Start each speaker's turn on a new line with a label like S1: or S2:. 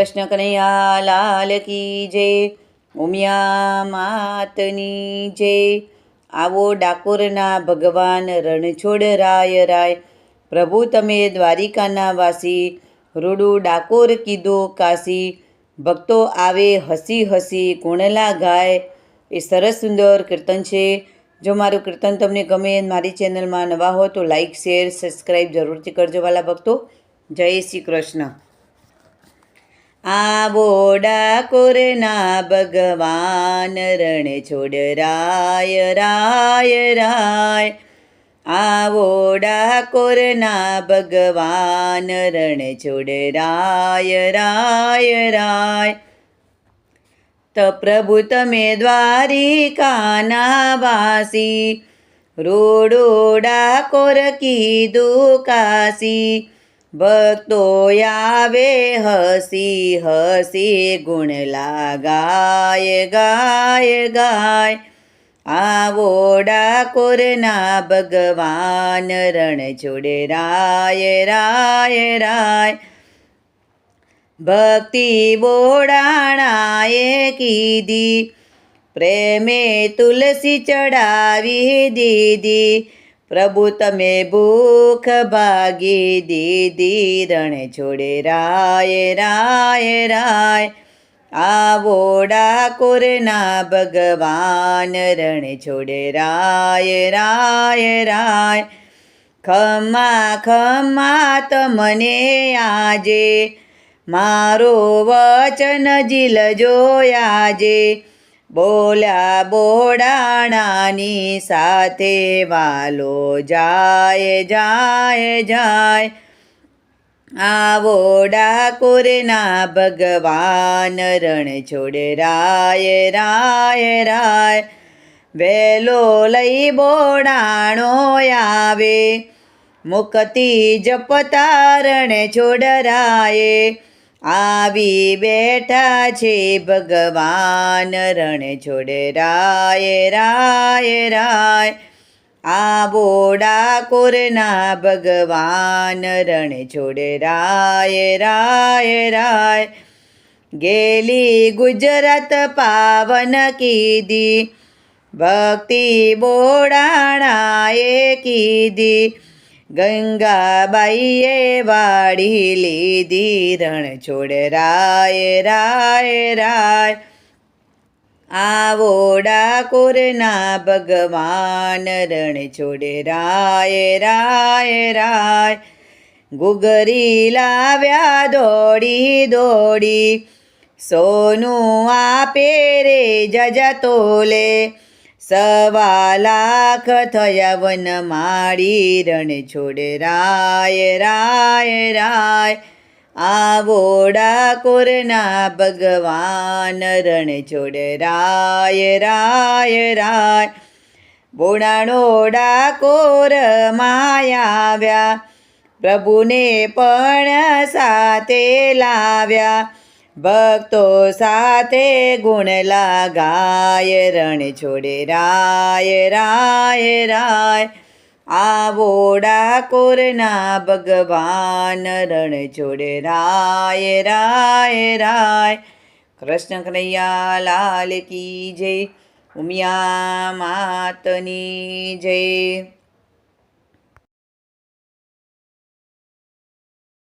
S1: કૃષ્ણ કનૈયા લાલ કી જય ઉમિયા માતની જય આવો ડાકોરના ભગવાન રણછોડ રાય રાય, પ્રભુ તમે દ્વારિકાના વાસી, રૂડું ડાકોર કીધો કાશી, ભક્તો આવે હસી હસી કુણલા ગાય, એ સરસ સુંદર કીર્તન છે. જો મારું કીર્તન તમને ગમે મારી ચેનલમાં નવા હો તો લાઈક, શેર, સબસ્ક્રાઈબ જરૂરથી કરજો વાલા ભક્તો. જય શ્રી કૃષ્ણ. આવો ડાકોરના ભગવાન રણ છોડ રાય રાય રાય. આવો ડાકોરના ભગવાન રણ છોડ રાય રાય રાય. તો પ્રભુ તમે દ્વારિકાના વાસી રોડો ડાકોર કીધું કાશી. ભક્તો આવે હસી હસી, ગુણ લાગાય, ગાય ગાય. આવો ડાકોરના ભગવાન, રણ જોડે રાય રાય રાય. ભક્તિ બોડાણાએ કીધી, પ્રેમે તુલસી ચડાવી દીધી. પ્રભુ તમે ભૂખ ભાગી દીધી, રણ છોડે રાય રાય રાય. આવો ડાકોરના ભગવાન, રણ છોડે રાય રાય રાય. ખમા ખમા તમને આજે, મારો વચન જીલજો આજે. બોલ્યા બોડાણાની સાથે વાલો જાય જાય જાય. આવો ડાકોરના ભગવાન રણ છોડ રાય રાય રાય. વેલો લઈ બોડાણો આવે, મુક્તિ જપતારણ છોડરાયે આવી બેઠા છે ભગવાન રણ છોડ રાય રાય રાય. આવો ડાકોરના ભગવાન રણ છોડ રાય રાય રાય. ગેલી ગુજરાત પાવન કીધી, ભક્તિ બોડાણાએ કીધી. ગંગાબાઈએ વાળી લીધી રણ છોડ રાય રાય રાય. આવો ડાકોરના ભગવાન રણ છોડ રાય રાય રાય. ગુગરી લાવ્યા દોડી દોડી. સોનું આપે રે જજા તોલે. સવા લાખ થયા વન માળી રણ છોડ રાય રાય રાય. આવો ડાકોરના ભગવાન રણ છોડ રાય રાય રાય. બોડાણો ડાકોર માયાવ્યા પ્રભુને પણ સાથે લાવ્યા. ભક્તો સાથે ગુણ લગાય, રણ છોડે, રાય રાય રાય. આવો ડાકોરના ભગવાન, રણ છોડે, રાય રાય રાય. કૃષ્ણ કનૈયા લાલ કી જય, ઉમિયા માતની જય.